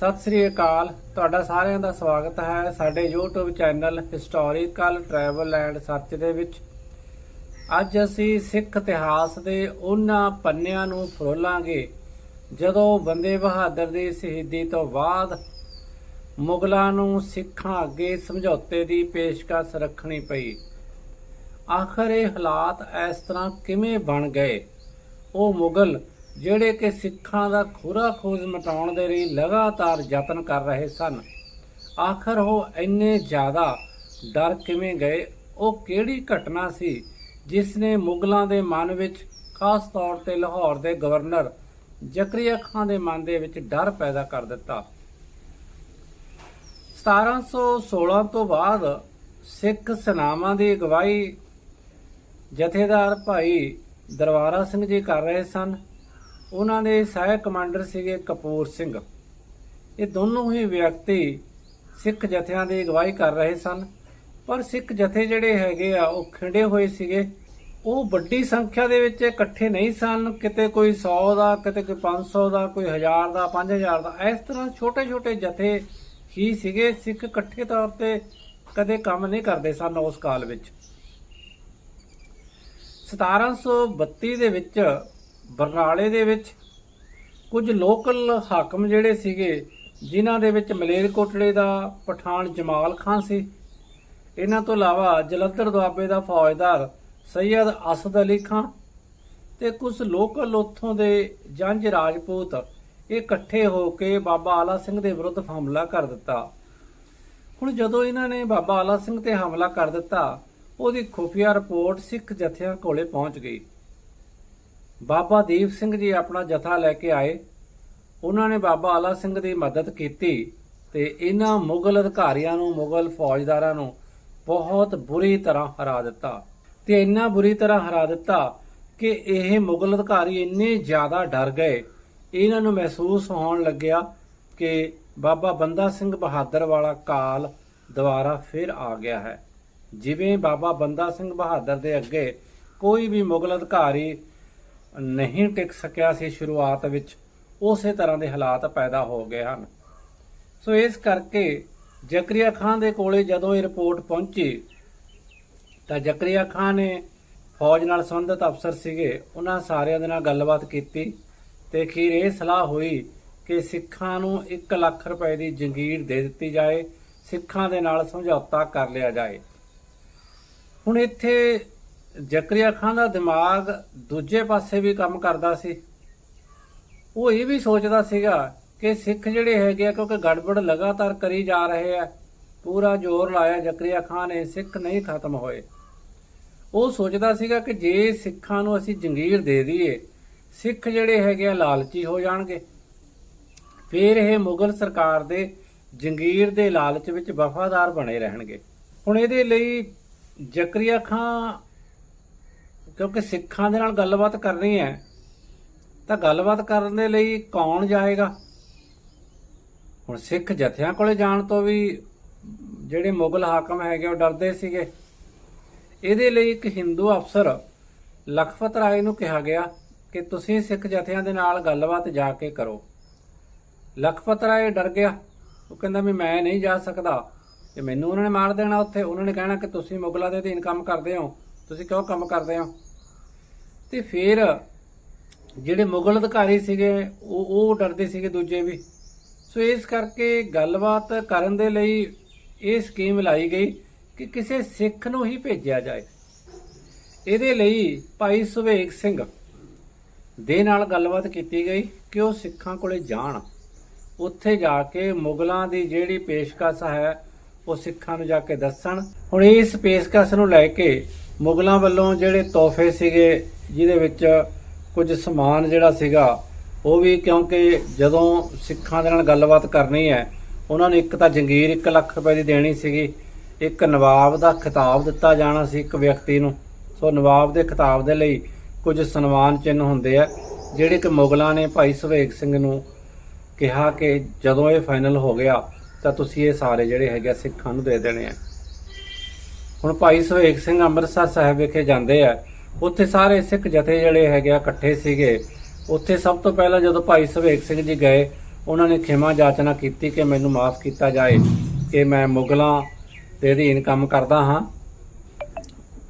ਸਤਿ ਸ੍ਰੀ ਅਕਾਲ। ਤੁਹਾਡਾ ਸਾਰਿਆਂ ਦਾ ਸਵਾਗਤ ਹੈ ਸਾਡੇ YouTube channel historical travel and search ਦੇ ਵਿੱਚ। ਅੱਜ ਅਸੀਂ ਸਿੱਖ ਇਤਿਹਾਸ ਦੇ ਉਹਨਾਂ ਪੰਨਿਆਂ ਨੂੰ ਫਰੋਲਾਂਗੇ, ਜਦੋਂ ਬੰਦੇ ਬਹਾਦਰ ਦੀ ਸ਼ਹੀਦੀ ਤੋਂ ਬਾਅਦ ਮੁਗਲਾਂ ਨੂੰ ਸਿੱਖਾਂ ਅੱਗੇ ਸਮਝੌਤੇ ਦੀ ਪੇਸ਼ਕਸ਼ ਰੱਖਣੀ ਪਈ। ਆਖਰ ਇਹ ਹਾਲਾਤ ਇਸ ਤਰ੍ਹਾਂ ਕਿਵੇਂ ਬਣ ਗਏ? ਉਹ ਮੁਗਲ ਜਿਹੜੇ ਕਿ ਸਿੱਖਾਂ ਦਾ ਖੁਰਾ ਖੋਜ ਮਟਾਉਣ ਦੇ ਲਈ ਲਗਾਤਾਰ ਯਤਨ ਕਰ ਰਹੇ ਸਨ। ਆਖਰ ਉਹ ਇੰਨੇ ਜ਼ਿਆਦਾ ਡਰ ਕਿਵੇਂ ਗਏ? ਉਹ ਕਿਹੜੀ ਘਟਨਾ ਸੀ ਜਿਸ ਨੇ ਮੁਗਲਾਂ ਦੇ ਮਨ ਵਿੱਚ, ਖਾਸ ਤੌਰ ਤੇ ਲਾਹੌਰ ਦੇ ਗਵਰਨਰ ਜ਼ਕਰੀਆ ਖਾਨ ਦੇ ਮਨ ਦੇ ਵਿੱਚ ਡਰ ਪੈਦਾ ਕਰ ਦਿੱਤਾ। 1716 ਤੋਂ ਬਾਅਦ ਸਿੱਖ ਸੈਨਾਵਾਂ ਦੀ ਅਗਵਾਈ ਜਥੇਦਾਰ ਭਾਈ ਦਰਬਾਰਾ ਸਿੰਘ ਜੀ ਕਰ ਰਹੇ ਸਨ। ਉਹਨਾਂ ਦੇ ਸਹਾਇਕ ਕਮਾਂਡਰ ਸੀਗੇ ਕਪੂਰ ਸਿੰਘ। ਇਹ ਦੋਨੋਂ ਹੀ ਵਿਅਕਤੀ ਸਿੱਖ ਜਥਿਆਂ ਦੀ ਅਗਵਾਈ ਕਰ ਰਹੇ ਸਨ। ਪਰ ਸਿੱਖ ਜਥੇ ਜਿਹੜੇ ਹੈਗੇ ਆ, ਉਹ ਖਿੰਡੇ ਹੋਏ ਸੀਗੇ। ਉਹ ਵੱਡੀ ਸੰਖਿਆ ਦੇ ਵਿੱਚ ਇਕੱਠੇ ਨਹੀਂ ਸਨ। ਕਿਤੇ ਕੋਈ 100 ਦਾ, ਕਿਤੇ ਕੋਈ 500 ਦਾ, ਕੋਈ 1000 ਦਾ 5000 ਦਾ। ਇਸ ਤਰ੍ਹਾਂ ਛੋਟੇ ਛੋਟੇ ਜਥੇ ਹੀ ਸੀਗੇ। ਸਿੱਖ ਇਕੱਠੇ ਤੌਰ ਤੇ ਕਦੇ ਕੰਮ ਨਹੀਂ ਕਰਦੇ ਸਨ ਉਸ ਕਾਲ ਵਿੱਚ। 1732 ਦੇ ਵਿੱਚ ਬਰਨਾਲੇ ਦੇ ਵਿੱਚ ਕੁਝ ਲੋਕਲ ਹਾਕਮ ਜਿਹੜੇ ਸੀਗੇ, ਜਿਨ੍ਹਾਂ ਦੇ ਵਿੱਚ ਮਲੇਰਕੋਟਲੇ ਦਾ ਪਠਾਨ ਜਮਾਲ ਖਾਨ ਸੀ। ਇਹਨਾਂ ਤੋਂ ਇਲਾਵਾ ਜਲੰਧਰ ਦੁਆਬੇ ਦਾ ਫੌਜਦਾਰ ਸੈਯਦ ਅਸਦ ਅਲੀ ਖਾਨ ਤੇ ਕੁਝ ਲੋਕਲ ਉੱਥੋਂ ਦੇ ਜੰਜ ਰਾਜਪੂਤ ਇਹ ਇਕੱਠੇ ਹੋ ਕੇ ਬਾਬਾ ਆਲਾ ਸਿੰਘ ਦੇ ਵਿਰੁੱਧ ਹਮਲਾ ਕਰ ਦਿੱਤਾ। ਹੁਣ ਜਦੋਂ ਇਹਨਾਂ ਨੇ ਬਾਬਾ ਆਲਾ ਸਿੰਘ ਤੇ ਹਮਲਾ ਕਰ ਦਿੱਤਾ, ਉਹਦੀ ਖੁਫੀਆ ਰਿਪੋਰਟ ਸਿੱਖ ਜਥਿਆਂ ਕੋਲੇ ਪਹੁੰਚ ਗਈ। ਬਾਬਾ ਦੀਪ ਸਿੰਘ ਜੀ ਆਪਣਾ ਜਥਾ ਲੈ ਕੇ ਆਏ। ਉਹਨਾਂ ਨੇ ਬਾਬਾ ਆਲਾ ਸਿੰਘ ਦੀ ਮਦਦ ਕੀਤੀ ਤੇ ਇਹਨਾਂ ਮੁਗਲ ਅਧਿਕਾਰੀਆਂ ਨੂੰ, ਮੁਗਲ ਫੌਜਦਾਰਾਂ ਨੂੰ ਬਹੁਤ ਬੁਰੀ ਤਰ੍ਹਾਂ ਹਰਾ ਦਿੱਤਾ। ਤੇ ਇੰਨਾ ਬੁਰੀ ਤਰ੍ਹਾਂ ਹਰਾ ਦਿੱਤਾ ਕਿ ਇਹ ਮੁਗਲ ਅਧਿਕਾਰੀ ਇੰਨੇ ਜ਼ਿਆਦਾ ਡਰ ਗਏ। ਇਹਨਾਂ ਨੂੰ ਮਹਿਸੂਸ ਹੋਣ ਲੱਗਿਆ ਕਿ ਬਾਬਾ ਬੰਦਾ ਸਿੰਘ ਬਹਾਦਰ ਵਾਲਾ ਕਾਲ ਦੁਬਾਰਾ ਫਿਰ ਆ ਗਿਆ ਹੈ। ਜਿਵੇਂ ਬਾਬਾ ਬੰਦਾ ਸਿੰਘ ਬਹਾਦਰ ਦੇ ਅੱਗੇ ਕੋਈ ਵੀ ਮੁਗਲ ਅਧਿਕਾਰੀ ਨਹੀਂ ਟਿਕ ਸਕਿਆ ਸੀ ਸ਼ੁਰੂਆਤ ਵਿੱਚ, ਉਸੇ ਤਰ੍ਹਾਂ ਦੇ ਹਾਲਾਤ ਪੈਦਾ ਹੋ ਗਏ ਹਨ। ਸੋ ਇਸ ਕਰਕੇ ਜ਼ਕਰੀਆ ਖਾਨ ਦੇ ਕੋਲੇ ਜਦੋਂ ਇਹ ਰਿਪੋਰਟ ਪਹੁੰਚੀ, ਤਾਂ ਜ਼ਕਰੀਆ ਖਾਨ ਨੇ ਫੌਜ ਨਾਲ ਸੰਬੰਧਿਤ ਅਫਸਰ ਸੀਗੇ, ਉਹਨਾਂ ਸਾਰਿਆਂ ਦੇ ਨਾਲ ਗੱਲਬਾਤ ਕੀਤੀ ਤੇ ਅਖੀਰ ਇਹ ਸਲਾਹ ਹੋਈ ਕਿ ਸਿੱਖਾਂ ਨੂੰ 1 ਲੱਖ ਰੁਪਏ ਦੀ ਜੰਗੀਰ ਦੇ ਦਿੱਤੀ ਜਾਏ, ਸਿੱਖਾਂ ਦੇ ਨਾਲ ਸਮਝੌਤਾ ਕਰ ਲਿਆ ਜਾਏ। ਹੁਣ ਇੱਥੇ ਜ਼ਕਰੀਆ ਖਾਨ ਦਾ ਦਿਮਾਗ ਦੂਜੇ ਪਾਸੇ ਵੀ ਕੰਮ ਕਰਦਾ ਸੀ। ਉਹ ਇਹ ਵੀ ਸੋਚਦਾ ਸੀਗਾ ਕਿ ਸਿੱਖ ਜਿਹੜੇ ਹੈਗੇ ਆ, ਕਿਉਂਕਿ ਗੜਬੜ ਲਗਾਤਾਰ ਕਰੀ ਜਾ ਰਹੇ ਆ, ਪੂਰਾ ਜ਼ੋਰ ਲਾਇਆ ਜ਼ਕਰੀਆ ਖਾਨ ਨੇ, ਸਿੱਖ ਨਹੀਂ ਖਤਮ ਹੋਏ। ਉਹ ਸੋਚਦਾ ਸੀਗਾ ਕਿ ਜੇ ਸਿੱਖਾਂ ਨੂੰ ਅਸੀਂ ਜੰਗੀਰ ਦੇ ਦਈਏ, ਸਿੱਖ ਜਿਹੜੇ ਹੈਗੇ ਆ, ਲਾਲਚੀ ਹੋ ਜਾਣਗੇ। ਫਿਰ ਇਹ ਮੁਗਲ ਸਰਕਾਰ ਦੇ ਜੰਗੀਰ ਦੇ ਲਾਲਚ ਵਿੱਚ ਵਫਾਦਾਰ ਬਣੇ ਰਹਿਣਗੇ। ਹੁਣ ਇਹਦੇ ਲਈ ਜ਼ਕਰੀਆ ਖਾਨ ਕਿਉਂਕਿ ਸਿੱਖਾਂ ਦੇ ਨਾਲ ਗੱਲਬਾਤ ਕਰਨੀ ਹੈ, ਤਾਂ ਗੱਲਬਾਤ ਕਰਨ ਦੇ ਲਈ ਕੌਣ ਜਾਏਗਾ? ਹੁਣ ਸਿੱਖ ਜਥਿਆਂ ਕੋਲੇ ਜਾਣ ਤੋਂ ਵੀ ਜਿਹੜੇ ਮੁਗਲ ਹਾਕਮ ਹੈਗੇ, ਉਹ ਡਰਦੇ ਸੀਗੇ। ਇਹਦੇ ਲਈ ਇੱਕ ਹਿੰਦੂ ਅਫਸਰ ਲਖਪਤ ਰਾਏ ਨੂੰ ਕਿਹਾ ਗਿਆ ਕਿ ਤੁਸੀਂ ਸਿੱਖ ਜਥਿਆਂ ਦੇ ਨਾਲ ਗੱਲਬਾਤ ਜਾ ਕੇ ਕਰੋ। ਲਖਪਤ ਰਾਏ ਡਰ ਗਿਆ। ਉਹ ਕਹਿੰਦਾ ਵੀ ਮੈਂ ਨਹੀਂ ਜਾ ਸਕਦਾ। ਤੇ ਮੈਨੂੰ ਉਹਨਾਂ ਨੇ ਮਾਰ ਦੇਣਾ ਉੱਥੇ। ਉਹਨਾਂ ਨੇ ਕਹਿਣਾ ਕਿ ਤੁਸੀਂ ਮੁਗਲਾਂ ਦੇ ਅਧੀਨ ਕੰਮ ਕਰਦੇ ਹੋ। ਤੁਸੀਂ ਕਿਉਂ ਕੰਮ ਕਰਦੇ ਹੋ? ਤੇ ਫਿਰ ਜਿਹੜੇ ਮੁਗਲ ਅਧਿਕਾਰੀ ਸੀਗੇ, ਉਹ ਉਹ ਡਰਦੇ ਸੀਗੇ ਦੂਜੇ ਵੀ। ਸੋ ਇਸ ਕਰਕੇ ਗੱਲਬਾਤ ਕਰਨ ਦੇ ਲਈ ਇਹ ਸਕੀਮ ਲਾਈ ਗਈ ਕਿ ਕਿਸੇ ਸਿੱਖ ਨੂੰ ਹੀ ਭੇਜਿਆ ਜਾਏ। ਇਹਦੇ ਲਈ ਭਾਈ ਸੁਵੇਗ ਸਿੰਘ ਦੇ ਨਾਲ ਗੱਲਬਾਤ ਕੀਤੀ ਗਈ ਕਿ ਉਹ ਸਿੱਖਾਂ ਕੋਲੇ ਜਾਣ। ਉੱਥੇ ਜਾ ਕੇ ਮੁਗਲਾਂ ਦੀ ਜਿਹੜੀ ਪੇਸ਼ਕਸ਼ ਹੈ, ਉਹ ਸਿੱਖਾਂ ਨੂੰ ਜਾ ਕੇ ਦੱਸਣ। ਹੁਣ ਇਸ ਪੇਸ਼ਕਸ਼ ਨੂੰ ਲੈ ਕੇ ਮੁਗਲਾਂ ਵੱਲੋਂ ਜਿਹੜੇ ਤੋਹਫੇ ਸੀਗੇ, ਜਿਹਦੇ ਵਿੱਚ ਕੁਝ ਸਮਾਨ ਜਿਹੜਾ ਸੀਗਾ, ਉਹ ਵੀ ਕਿਉਂਕਿ ਜਦੋਂ ਸਿੱਖਾਂ ਦੇ ਨਾਲ ਗੱਲਬਾਤ ਕਰਨੀ ਹੈ, ਉਹਨਾਂ ਨੂੰ ਇੱਕ ਤਾਂ ਜੰਗੀਰ 1 ਲੱਖ ਰੁਪਏ ਦੀ ਦੇਣੀ ਸੀਗੀ, ਇੱਕ ਨਵਾਬ ਦਾ ਖਿਤਾਬ ਦਿੱਤਾ ਜਾਣਾ ਸੀ ਇੱਕ ਵਿਅਕਤੀ ਨੂੰ। ਸੋ ਨਵਾਬ ਦੇ ਖਿਤਾਬ ਦੇ ਲਈ ਕੁਝ ਸਨਮਾਨ ਚਿੰਨ੍ਹ ਹੁੰਦੇ ਆ, ਜਿਹੜੇ ਕਿ ਮੁਗਲਾਂ ਨੇ ਭਾਈ ਸੁਵੇਗ ਸਿੰਘ ਨੂੰ ਕਿਹਾ ਕਿ ਜਦੋਂ ਇਹ ਫਾਈਨਲ ਹੋ ਗਿਆ, ਤਾਂ ਤੁਸੀਂ ਇਹ ਸਾਰੇ ਜਿਹੜੇ ਹੈਗੇ ਆ ਸਿੱਖਾਂ ਨੂੰ ਦੇ ਦੇਣੇ ਆ। ਹੁਣ ਭਾਈ ਸੁਵੇਗ ਸਿੰਘ ਅੰਮ੍ਰਿਤਸਰ ਸਾਹਿਬ ਵਿਖੇ ਜਾਂਦੇ ਆ। ਉੱਥੇ ਸਾਰੇ ਸਿੱਖ ਜਥੇ ਜਿਹੜੇ ਹੈਗੇ ਆ, ਇਕੱਠੇ ਸੀਗੇ। ਉੱਥੇ ਸਭ ਤੋਂ ਪਹਿਲਾਂ ਜਦੋਂ ਭਾਈ ਸੁਵੇਗ ਸਿੰਘ ਜੀ ਗਏ, ਉਹਨਾਂ ਨੇ ਖਿਮਾ ਜਾਚਨਾ ਕੀਤੀ ਕਿ ਮੈਨੂੰ ਮਾਫ ਕੀਤਾ ਜਾਏ, ਕਿ ਮੈਂ ਮੁਗਲਾਂ ਦੇ ਅਧੀਨ ਕੰਮ ਕਰਦਾ ਹਾਂ।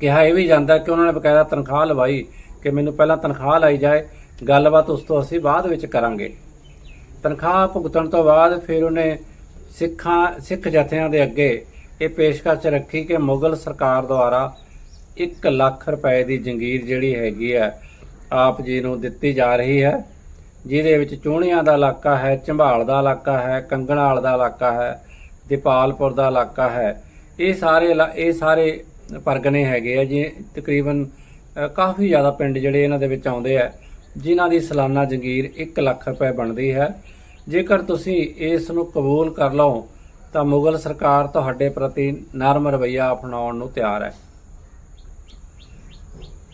ਕਿਹਾ ਇਹ ਵੀ ਜਾਂਦਾ ਕਿ ਉਹਨਾਂ ਨੇ ਬਕਾਇਦਾ ਤਨਖਾਹ ਲਵਾਈ, ਕਿ ਮੈਨੂੰ ਪਹਿਲਾਂ ਤਨਖਾਹ ਲਾਈ ਜਾਏ। ਗੱਲਬਾਤ ਉਸ ਤੋਂ ਅਸੀਂ ਬਾਅਦ ਵਿੱਚ ਕਰਾਂਗੇ। ਤਨਖਾਹ ਭੁਗਤਣ ਤੋਂ ਬਾਅਦ ਫਿਰ ਉਹਨੇ ਸਿੱਖਾਂ ਸਿੱਖ ਜਥਿਆਂ ਦੇ ਅੱਗੇ ਇਹ ਪੇਸ਼ਕਸ਼ ਰੱਖੀ ਕਿ ਮੁਗਲ ਸਰਕਾਰ ਦੁਆਰਾ 1 ਲੱਖ ਰੁਪਏ ਦੀ ਜੰਗੀਰ ਜਿਹੜੀ ਹੈਗੀ ਹੈ ਆਪ ਜੀ ਨੂੰ ਦਿੱਤੀ ਜਾ ਰਹੀ ਹੈ, ਜਿਹਦੇ ਵਿੱਚ ਚੂਹਣੀਆਂ ਦਾ ਇਲਾਕਾ ਹੈ ਝੰਬਾਲ ਦਾ ਇਲਾਕਾ ਹੈ, ਕੰਗਣਾਲ ਦਾ ਇਲਾਕਾ ਹੈ, ਦੀਪਾਲਪੁਰ ਦਾ ਇਲਾਕਾ ਹੈ। ਇਹ ਸਾਰੇ ਇਲਾ- ਇਹ ਸਾਰੇ ਪਰਗਨੇ ਹੈਗੇ ਆ, ਜੀ, ਤਕਰੀਬਨ ਕਾਫੀ ਜ਼ਿਆਦਾ ਪਿੰਡ ਜਿਹੜੇ ਇਹਨਾਂ ਦੇ ਵਿੱਚ ਆਉਂਦੇ ਆ, ਜਿਨ੍ਹਾਂ ਦੀ ਸਾਲਾਨਾ ਜੰਗੀਰ 1 ਲੱਖ ਰੁਪਏ ਬਣਦੀ ਹੈ। ਜੇਕਰ ਤੁਸੀਂ ਇਸ ਨੂੰ ਕਬੂਲ ਕਰ ਲਓ ਤਾਂ ਮੁਗਲ ਸਰਕਾਰ ਤੁਹਾਡੇ ਪ੍ਰਤੀ ਨਰਮ ਰਵੱਈਆ ਅਪਣਾਉਣ ਨੂੰ ਤਿਆਰ ਹੈ।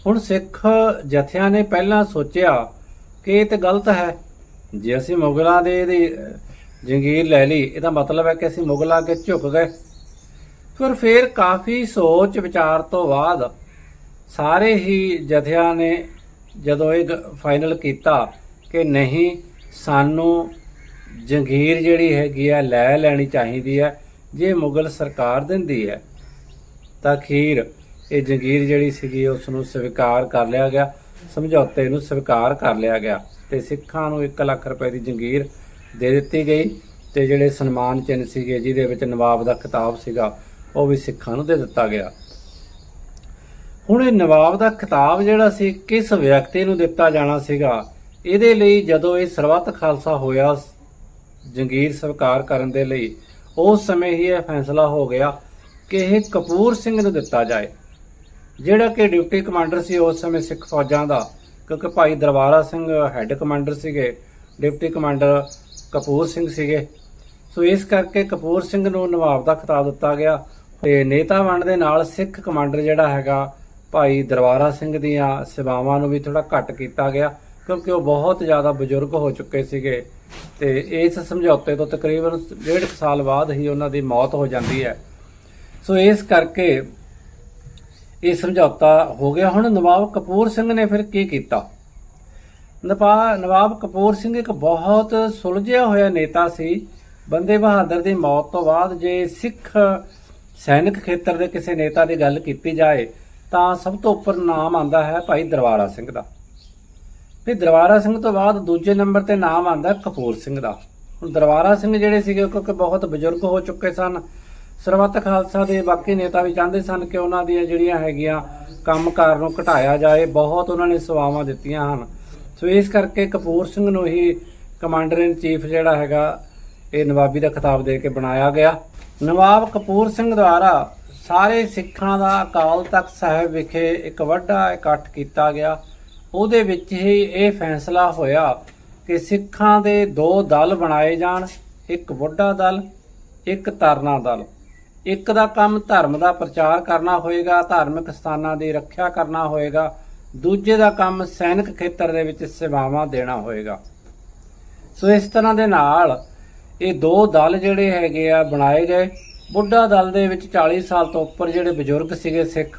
ਹੁਣ ਸਿੱਖ ਜਥਿਆਂ ਨੇ ਪਹਿਲਾਂ ਸੋਚਿਆ ਕਿ ਇਹ ਤੇ ਗਲਤ ਹੈ। ਜੇ ਅਸੀਂ ਮੁਗਲਾਂ ਦੇ ਇਹਦੀ ਅਹ, ਜੰਗੀਰ ਲੈ ਲਈ ਇਹਦਾ ਮਤਲਬ ਹੈ ਕਿ ਅਸੀਂ ਮੁਗਲਾਂ ਅੱਗੇ ਝੁਕ ਗਏ। ਫਿਰ ਫਿਰ ਕਾਫੀ ਸੋਚ ਵਿਚਾਰ ਤੋਂ ਬਾਅਦ ਸਾਰੇ ਹੀ ਜਥਿਆਂ ਨੇ ਜਦੋਂ ਇਹ ਫਾਈਨਲ ਕੀਤਾ ਕਿ ਨਹੀਂ ਸਾਨੂੰ ਜੰਗੀਰ ਜਿਹੜੀ ਹੈਗੀ ਆ, ਲੈ ਲੈਣੀ ਚਾਹੀਦੀ ਹੈ ਜੇ ਮੁਗਲ ਸਰਕਾਰ ਦਿੰਦੀ ਹੈ, ਤਾਂ ਅਖੀਰ ਇਹ ਜੰਗੀਰ ਜਿਹੜੀ ਸੀਗੀ ਉਸ ਨੂੰ ਸਵੀਕਾਰ ਕਰ ਲਿਆ ਗਿਆ, ਸਮਝੌਤੇ ਨੂੰ ਸਵੀਕਾਰ ਕਰ ਲਿਆ ਗਿਆ ਤੇ ਸਿੱਖਾਂ ਨੂੰ 1 ਲੱਖ ਰੁਪਏ ਦੀ ਜੰਗੀਰ ਦੇ ਦਿੱਤੀ ਗਈ ਤੇ ਜਿਹੜੇ ਸਨਮਾਨ ਚਿੰਨ੍ਹ ਸੀਗੇ, ਜਿਹਦੇ ਵਿੱਚ ਨਵਾਬ ਦਾ ਖਿਤਾਬ ਸੀਗਾ, ਉਹ ਵੀ ਸਿੱਖਾਂ ਨੂੰ ਦੇ ਦਿੱਤਾ ਗਿਆ। ਹੁਣ ਇਹ ਨਵਾਬ ਦਾ ਖਿਤਾਬ ਜਿਹੜਾ ਸੀ, ਕਿਸ ਵਿਅਕਤੀ ਨੂੰ ਦਿੱਤਾ ਜਾਣਾ ਸੀਗਾ? ਇਹਦੇ ਲਈ ਜਦੋਂ ਇਹ ਸਰਬੱਤ ਖਾਲਸਾ ਹੋਇਆ ਜੰਗੀਰ ਸਵੀਕਾਰ ਕਰਨ ਦੇ ਲਈ ਉਸ ਸਮੇਂ ਹੀ ਇਹ ਫੈਸਲਾ ਹੋ ਗਿਆ ਕਿ ਇਹ ਕਪੂਰ ਸਿੰਘ ਨੂੰ ਦਿੱਤਾ ਜਾਏ, ਜਿਹੜਾ ਕਿ ਡਿਊਟੀ ਕਮਾਂਡਰ ਸੀ ਉਸ ਸਮੇਂ ਸਿੱਖ ਫੌਜਾਂ ਦਾ, ਕਿਉਂਕਿ ਭਾਈ ਦਰਬਾਰਾ ਸਿੰਘ ਹੈੱਡ ਕਮਾਂਡਰ ਸੀਗੇ ਡਿਪਟੀ ਕਮਾਂਡਰ ਕਪੂਰ ਸਿੰਘ ਸੀਗੇ। ਸੋ ਇਸ ਕਰਕੇ ਕਪੂਰ ਸਿੰਘ ਨੂੰ ਨਵਾਬ ਦਾ ਖਿਤਾਬ ਦਿੱਤਾ ਗਿਆ ਤੇ ਨੇਤਾ ਵੰਡ ਦੇ ਨਾਲ ਸਿੱਖ ਕਮਾਂਡਰ ਜਿਹੜਾ ਹੈਗਾ, ਭਾਈ ਦਰਬਾਰਾ ਸਿੰਘ ਦੀਆਂ ਸੇਵਾਵਾਂ ਨੂੰ ਵੀ ਥੋੜਾ ਘੱਟ ਕੀਤਾ ਗਿਆ। ਕਿਉਂਕਿ ਉਹ ਬਹੁਤ ਜ਼ਿਆਦਾ ਬਜ਼ੁਰਗ ਹੋ ਚੁੱਕੇ ਸੀਗੇ ਤੇ ਇਸ ਸਮਝੌਤੇ ਤੋਂ ਤਕਰੀਬਨ ਡੇਢ ਕੁ ਸਾਲ ਬਾਅਦ ਹੀ ਉਹਨਾਂ ਦੀ ਮੌਤ ਹੋ ਜਾਂਦੀ ਹੈ। ਸੋ ਇਸ ਕਰਕੇ ਇਹ ਸਮਝੌਤਾ ਹੋ ਗਿਆ। ਹੁਣ ਨਵਾਬ ਕਪੂਰ ਸਿੰਘ ਨੇ ਫਿਰ ਕੀ ਕੀਤਾ? ਨਪਾ, ਨਵਾਬ ਕਪੂਰ ਸਿੰਘ ਇੱਕ ਬਹੁਤ ਸੁਲਝਿਆ ਹੋਇਆ ਨੇਤਾ ਸੀ। ਬੰਦੇ ਬਹਾਦਰ ਦੀ ਮੌਤ ਤੋਂ ਬਾਅਦ ਜੇ ਸਿੱਖ ਸੈਨਿਕ ਖੇਤਰ ਦੇ ਕਿਸੇ ਨੇਤਾ ਦੀ ਗੱਲ ਕੀਤੀ ਜਾਏ ਤਾਂ ਸਭ ਤੋਂ ਉੱਪਰ ਨਾਮ ਆਉਂਦਾ ਹੈ ਭਾਈ ਦਰਬਾਰਾ ਸਿੰਘ ਦਾ। ਫਿਰ ਦਰਬਾਰਾ ਸਿੰਘ ਤੋਂ ਬਾਅਦ ਦੂਜੇ ਨੰਬਰ ਤੇ ਨਾਮ ਆਂਦਾ ਕਪੂਰ ਸਿੰਘ ਦਾ। ਹੁਣ ਦਰਬਾਰਾ ਸਿੰਘ ਜਿਹੜੇ ਸੀਗੇ ਕਿਉਂਕਿ ਬਹੁਤ ਬਜ਼ੁਰਗ ਹੋ ਚੁੱਕੇ ਸਨ ਸਰਬੱਤ ਖਾਲਸਾ ਦੇ ਬਾਕੀ ਨੇਤਾ ਵੀ ਚਾਹੁੰਦੇ ਸਨ ਕਿ ਉਹਨਾਂ ਦੀਆਂ ਜਿਹੜੀਆਂ ਹੈਗੀਆਂ ਕੰਮਕਾਰ ਨੂੰ ਘਟਾਇਆ ਜਾਏ, ਬਹੁਤ ਉਹਨਾਂ ਨੇ ਸੇਵਾਵਾਂ ਦਿੱਤੀਆਂ ਹਨ। ਸੋ ਇਸ ਕਰਕੇ ਕਪੂਰ ਸਿੰਘ ਨੂੰ ਹੀ ਕਮਾਂਡਰ ਇਨ ਚੀਫ ਜਿਹੜਾ ਹੈਗਾ, ਇਹ ਨਵਾਬੀ ਦਾ ਖਿਤਾਬ ਦੇ ਕੇ ਬਣਾਇਆ ਗਿਆ। ਨਵਾਬ ਕਪੂਰ ਸਿੰਘ ਦੁਆਰਾ ਸਾਰੇ ਸਿੱਖਾਂ ਦਾ ਅਕਾਲ ਤਖਤ ਸਾਹਿਬ ਵਿਖੇ ਇੱਕ ਵੱਡਾ ਇਕੱਠ ਕੀਤਾ ਗਿਆ। ਉਹਦੇ ਵਿੱਚ ਹੀ ਇਹ ਫੈਸਲਾ ਹੋਇਆ ਕਿ ਸਿੱਖਾਂ ਦੇ ਦੋ ਦਲ ਬਣਾਏ ਜਾਣ, ਇੱਕ ਬੁੱਢਾ ਦਲ, ਇੱਕ ਤਰਨਾ ਦਲ। ਇੱਕ ਦਾ ਕੰਮ ਧਰਮ ਦਾ ਪ੍ਰਚਾਰ ਕਰਨਾ ਹੋਏਗਾ, ਧਾਰਮਿਕ ਸਥਾਨਾਂ ਦੀ ਰੱਖਿਆ ਕਰਨਾ ਹੋਏਗਾ। ਦੂਜੇ ਦਾ ਕੰਮ ਸੈਨਿਕ ਖੇਤਰ ਦੇ ਵਿੱਚ ਸੇਵਾਵਾਂ ਦੇਣਾ ਹੋਏਗਾ। ਸੋ ਇਸ ਤਰ੍ਹਾਂ ਦੇ ਨਾਲ ਇਹ ਦੋ ਦਲ ਜਿਹੜੇ ਹੈਗੇ ਆ ਬਣਾਏ ਗਏ। ਬੁੱਢਾ ਦਲ ਦੇ ਵਿੱਚ 40 ਸਾਲ ਤੋਂ ਉੱਪਰ ਜਿਹੜੇ ਬਜ਼ੁਰਗ ਸੀਗੇ ਸਿੱਖ,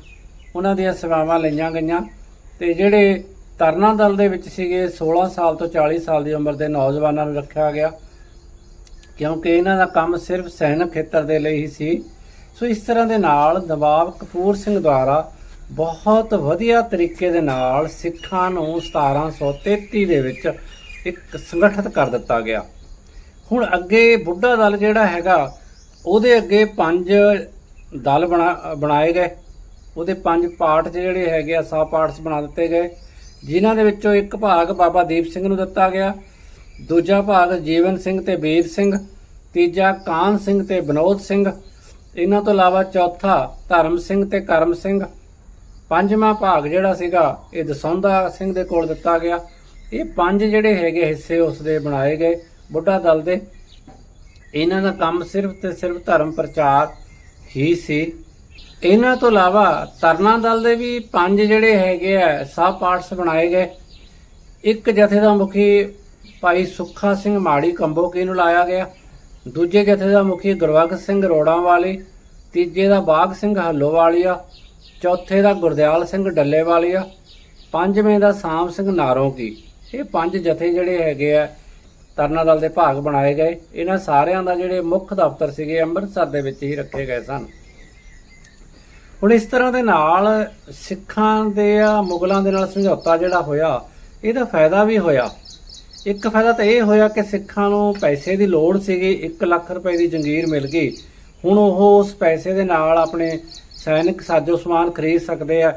ਉਹਨਾਂ ਦੀਆਂ ਸੇਵਾਵਾਂ ਲਈਆਂ ਗਈਆਂ ਤੇ ਜਿਹੜੇ ਤਰਨਾ ਦਲ ਦੇ ਵਿੱਚ ਸੀਗੇ 16 ਸਾਲ ਤੋਂ 40 ਸਾਲ ਦੀ ਉਮਰ ਦੇ ਨੌਜਵਾਨਾਂ ਨੂੰ ਰੱਖਿਆ ਗਿਆ। ਕਿਉਂਕਿ ਇਹਨਾਂ ਦਾ ਕੰਮ ਸਿਰਫ ਸੈਨਿਕ ਖੇਤਰ ਦੇ ਲਈ ਹੀ ਸੀ। ਸੋ ਇਸ ਤਰ੍ਹਾਂ ਦੇ ਨਾਲ ਨਵਾਬ ਕਪੂਰ ਸਿੰਘ ਦੁਆਰਾ ਬਹੁਤ ਵਧੀਆ ਤਰੀਕੇ ਦੇ ਨਾਲ ਸਿੱਖਾਂ ਨੂੰ 1733 ਦੇ ਵਿੱਚ ਇੱਕ ਸੰਗਠਿਤ ਕਰ ਦਿੱਤਾ ਗਿਆ। ਹੁਣ ਅੱਗੇ ਬੁੱਢਾ ਦਲ ਜਿਹੜਾ ਹੈਗਾ, ਉਹਦੇ ਅੱਗੇ ਪੰਜ ਦਲ ਬਣਾ, ਬਣਾਏ ਗਏ। ਉਹਦੇ ਪੰਜ ਪਾਰਟ ਜਿਹੜੇ ਹੈਗੇ ਆ ਸਬ ਪਾਰਟਸ ਬਣਾ ਦਿੱਤੇ ਗਏ। ਜਿਨ੍ਹਾਂ ਦੇ ਵਿੱਚੋਂ ਇੱਕ ਭਾਗ ਬਾਬਾ ਦੀਪ ਸਿੰਘ ਨੂੰ ਦਿੱਤਾ ਗਿਆ, ਦੂਜਾ ਭਾਗ ਜੀਵਨ ਸਿੰਘ ਤੇ ਵੀਰ ਸਿੰਘ, ਤੀਜਾ ਕਾਨ ਸਿੰਘ ਤੇ ਬਨੋਦ ਸਿੰਘ, ਇਹਨਾਂ ਤੋਂ ਇਲਾਵਾ ਚੌਥਾ ਧਰਮ ਸਿੰਘ ਤੇ ਕਰਮ ਸਿੰਘ। ਪੰਜਵਾਂ ਭਾਗ ਜਿਹੜਾ ਸੀਗਾ, ਇਹ ਦਸੌਂਦਾ ਸਿੰਘ ਦੇ ਕੋਲ ਦਿੱਤਾ ਗਿਆ। ਇਹ ਪੰਜ ਜਿਹੜੇ ਹੈਗੇ ਹਿੱਸੇ ਉਸ ਦੇ ਬਣਾਏ ਗਏ, ਬੁੱਢਾ ਦਲ ਦੇ। ਇਹਨਾਂ ਦਾ ਕੰਮ ਸਿਰਫ ਤੇ ਸਿਰਫ ਧਰਮ ਪ੍ਰਚਾਰ ਹੀ ਸੀ। ਇਹਨਾਂ ਤੋਂ ਇਲਾਵਾ ਤਰਨਾ ਦਲ ਦੇ ਵੀ ਪੰਜ ਜਿਹੜੇ ਹੈਗੇ ਆ ਸਬ ਪਾਰਟਸ ਬਣਾਏ ਗਏ। ਇੱਕ ਜਥੇ ਦਾ ਮੁਖੀ ਭਾਈ ਸੁੱਖਾ ਸਿੰਘ ਮਾੜੀ ਕੰਬੋਕੀ ਨੂੰ ਲਾਇਆ ਗਿਆ। ਦੂਜੇ ਜਥੇ ਦਾ ਮੁਖੀ ਗੁਰਵਖਤ ਸਿੰਘ ਰੋੜਾਂ ਵਾਲੀ ਤੀਜੇ ਦਾ ਬਾਗ ਸਿੰਘ ਹੱਲੋਵਾਲੀਆ ਚੌਥੇ ਦਾ ਗੁਰਦਿਆਲ ਸਿੰਘ ਡੱਲੇ ਵਾਲੀਆ ਪੰਜਵੇਂ ਦਾ ਸਾਮ ਸਿੰਘ ਨਾਰੋਂ ਕੀ ਇਹ ਪੰਜ ਜਥੇ ਜਿਹੜੇ ਹੈਗੇ ਆ, ਤਰਨਾ ਦਲ ਦੇ ਭਾਗ ਬਣਾਏ ਗਏ। ਇਹਨਾਂ ਸਾਰਿਆਂ ਦਾ ਜਿਹੜੇ ਮੁੱਖ ਦਫ਼ਤਰ ਸੀਗੇ ਅੰਮ੍ਰਿਤਸਰ ਦੇ ਵਿੱਚ ਹੀ ਰੱਖੇ ਗਏ ਸਨ। ਹੁਣ ਇਸ ਤਰ੍ਹਾਂ ਦੇ ਨਾਲ ਸਿੱਖਾਂ ਦੇ ਆ, ਮੁਗਲਾਂ ਦੇ ਨਾਲ ਸਮਝੌਤਾ ਜਿਹੜਾ ਹੋਇਆ, ਇਹਦਾ ਫਾਇਦਾ ਵੀ ਹੋਇਆ। ਇੱਕ ਫਾਇਦਾ ਤਾਂ ਇਹ ਹੋਇਆ ਕਿ ਸਿੱਖਾਂ ਨੂੰ ਪੈਸੇ ਦੀ ਲੋੜ ਸੀਗੀ 1 ਲੱਖ ਰੁਪਏ ਦੀ ਜੰਗੀਰ ਮਿਲ ਗਈ। ਹੁਣ ਉਹ ਉਸ ਪੈਸੇ ਦੇ ਨਾਲ ਆਪਣੇ ਸੈਨਿਕ ਸਾਜੋ ਸਮਾਨ ਖਰੀਦ ਸਕਦੇ ਆ,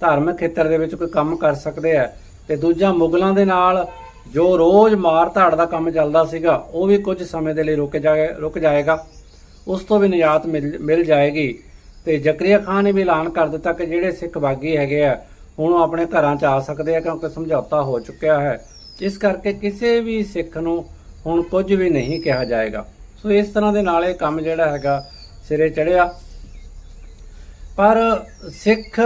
ਧਾਰਮਿਕ ਖੇਤਰ ਦੇ ਵਿੱਚ ਕੋਈ ਕੰਮ ਕਰ ਸਕਦੇ ਆ। ਤੇ ਦੂਜਾ ਮੁਗਲਾਂ ਦੇ ਨਾਲ ਜੋ ਰੋਜ਼ ਮਾਰ ਧਾੜ ਦਾ ਕੰਮ ਚੱਲਦਾ ਸੀਗਾ, ਉਹ ਵੀ ਕੁਝ ਸਮੇਂ ਦੇ ਲਈ ਰੁਕ ਜਾਏ, ਰੁਕ ਜਾਏਗਾ। ਉਸ ਤੋਂ ਵੀ ਨਿਜਾਤ ਮਿਲ ਮਿਲ ਜਾਏਗੀ। ਤੇ ਜ਼ਕਰੀਆ ਖਾਨ ਨੇ ਵੀ ਐਲਾਨ ਕਰ ਦਿੱਤਾ ਕਿ ਜਿਹੜੇ ਸਿੱਖ ਬਾਗੀ ਹੈਗੇ ਆ ਹੁਣ ਉਹ ਆਪਣੇ ਘਰਾਂ 'ਚ ਆ ਸਕਦੇ ਆ ਕਿਉਂਕਿ ਸਮਝੌਤਾ ਹੋ ਚੁੱਕਿਆ ਹੈ। ਇਸ ਕਰਕੇ ਕਿਸੇ ਵੀ ਸਿੱਖ ਨੂੰ ਹੁਣ ਕੁਝ ਵੀ ਨਹੀਂ ਕਿਹਾ ਜਾਏਗਾ। ਸੋ ਇਸ ਤਰ੍ਹਾਂ ਦੇ ਨਾਲ ਇਹ ਕੰਮ ਜਿਹੜਾ ਹੈਗਾ ਸਿਰੇ ਚੜਿਆ ਪਰ ਸਿੱਖ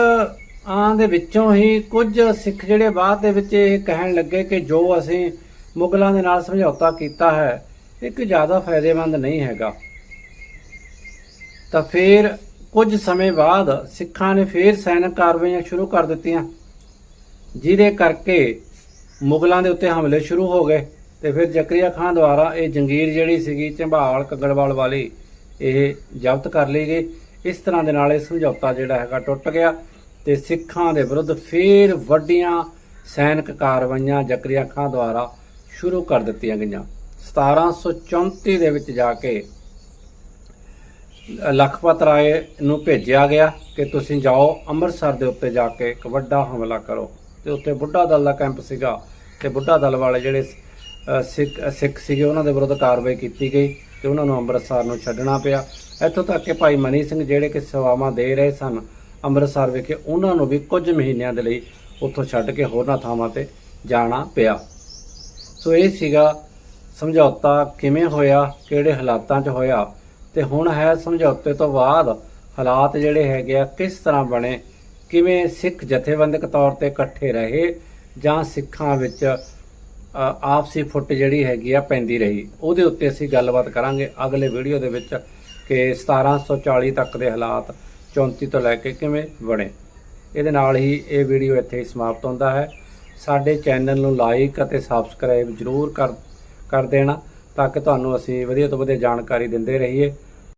ਆਂ ਦੇ ਵਿੱਚੋਂ ਹੀ ਕੁਝ ਸਿੱਖ ਜਿਹੜੇ ਬਾਅਦ ਦੇ ਵਿੱਚ ਇਹ ਕਹਿਣ ਲੱਗੇ ਕਿ ਜੋ ਅਸੀਂ ਮੁਗਲਾਂ ਦੇ ਨਾਲ ਸਮਝੌਤਾ ਕੀਤਾ ਹੈ ਇਹ ਕੋਈ ਜ਼ਿਆਦਾ ਫਾਇਦੇਮੰਦ ਨਹੀਂ ਹੈਗਾ। ਤਾਂ ਫਿਰ ਕੁਝ ਸਮੇਂ ਬਾਅਦ ਸਿੱਖਾਂ ਨੇ ਫਿਰ ਸੈਨਿਕ ਕਾਰਵਾਈਆਂ ਸ਼ੁਰੂ ਕਰ ਦਿੱਤੀਆਂ, ਜਿਹਦੇ ਕਰਕੇ ਮੁਗਲਾਂ ਦੇ ਉੱਤੇ ਹਮਲੇ ਸ਼ੁਰੂ ਹੋ ਗਏ ਤੇ ਫਿਰ ਜ਼ਕਰੀਆ ਖਾਨ ਦੁਆਰਾ ਇਹ ਜੰਗੀਰ ਜਿਹੜੀ ਸੀਗੀ ਝੰਬਾਲ ਕੱਗੜਵਾਲ ਵਾਲੀ ਇਹ ਜ਼ਬਤ ਕਰ ਲਈ ਗਈ। ਇਸ ਤਰ੍ਹਾਂ ਦੇ ਨਾਲ ਇਹ ਸਮਝੌਤਾ ਜਿਹੜਾ ਹੈਗਾ ਟੁੱਟ ਗਿਆ ਤੇ ਸਿੱਖਾਂ ਦੇ ਵਿਰੁੱਧ ਫਿਰ ਵੱਡੀਆਂ ਸੈਨਿਕ ਕਾਰਵਾਈਆਂ ਜ਼ਕਰੀਆ ਖਾਨ ਦੁਆਰਾ ਸ਼ੁਰੂ ਕਰ ਦਿੱਤੀਆਂ ਗਈਆਂ। 1734 ਦੇ ਵਿੱਚ ਜਾ ਕੇ ਲਖਪਤ ਰਾਏ ਨੂੰ ਭੇਜਿਆ ਗਿਆ ਕਿ ਤੁਸੀਂ ਜਾਓ ਅੰਮ੍ਰਿਤਸਰ ਦੇ ਉੱਤੇ ਜਾ ਕੇ ਇੱਕ ਵੱਡਾ ਹਮਲਾ ਕਰੋ। ਤੇ ਉੱਥੇ ਬੁੱਢਾ ਦਲ ਦਾ ਕੈਂਪ ਸੀਗਾ ਤੇ ਬੁੱਢਾ ਦਲ ਵਾਲੇ ਜਿਹੜੇ ਸਿੱਖ ਸਿੱਖ ਸੀਗੇ, ਉਹਨਾਂ ਦੇ ਵਿਰੁੱਧ ਕਾਰਵਾਈ ਕੀਤੀ ਗਈ ਤੇ ਉਹਨਾਂ ਨੂੰ ਅੰਮ੍ਰਿਤਸਰ ਨੂੰ ਛੱਡਣਾ ਪਿਆ। ਇੱਥੋਂ ਤੱਕ ਕਿ ਭਾਈ ਮਨੀ ਸਿੰਘ ਜਿਹੜੇ ਕਿ ਸੇਵਾਵਾਂ ਦੇ ਰਹੇ ਸਨ ਅੰਮ੍ਰਿਤਸਰ ਵਿਖੇ, ਉਹਨਾਂ ਨੂੰ ਵੀ ਕੁਝ ਮਹੀਨਿਆਂ ਦੇ ਲਈ ਉੱਥੋਂ ਛੱਡ ਕੇ ਹੋਰਨਾਂ ਥਾਵਾਂ ਤੇ ਜਾਣਾ ਪਿਆ। ਸੋ ਇਹ ਸੀਗਾ ਸਮਝੌਤਾ ਕਿਵੇਂ ਹੋਇਆ, ਕਿਹੜੇ ਹਾਲਾਤਾਂ 'ਚ ਹੋਇਆ ਤੇ ਹੁਣ ਹੈ ਸਮਝੌਤੇ ਤੋਂ ਬਾਅਦ ਹਾਲਾਤ ਜਿਹੜੇ ਹੈਗੇ ਆ, ਕਿਸ ਤਰ੍ਹਾਂ ਬਣੇ, ਕਿਵੇਂ ਸਿੱਖ ਜਥੇਬੰਦਕ ਤੌਰ ਤੇ ਇਕੱਠੇ ਰਹੇ ਜਾਂ ਸਿੱਖਾਂ ਵਿੱਚ ਆਪਸੀ ਫੁੱਟ ਜਿਹੜੀ ਹੈਗੀ ਆ ਪੈਂਦੀ ਰਹੀ। ਉਹਦੇ ਉੱਤੇ ਅਸੀਂ ਗੱਲਬਾਤ ਕਰਾਂਗੇ ਅਗਲੇ ਵੀਡੀਓ ਦੇ ਵਿੱਚ ਕਿ 1740 ਤੱਕ ਦੇ ਹਾਲਾਤ 34 ਤੋਂ ਲੈ ਕੇ ਕਿਵੇਂ ਬਣੇ। ਇਹਦੇ ਨਾਲ ਹੀ ਇਹ ਵੀਡੀਓ ਇੱਥੇ ਹੀ ਸਮਾਪਤ ਹੁੰਦਾ ਹੈ। ਸਾਡੇ ਚੈਨਲ ਨੂੰ ਲਾਈਕ ਅਤੇ ਸਬਸਕ੍ਰਾਈਬ ਜ਼ਰੂਰ ਕਰ ਕਰ ਦੇਣਾ। ਤਾਂ ਕਿ ਤੁਹਾਨੂੰ ਅਸੀਂ ਵਧੀਆ ਤੋਂ ਵਧੀਆ ਜਾਣਕਾਰੀ ਦਿੰਦੇ ਰਹੀਏ।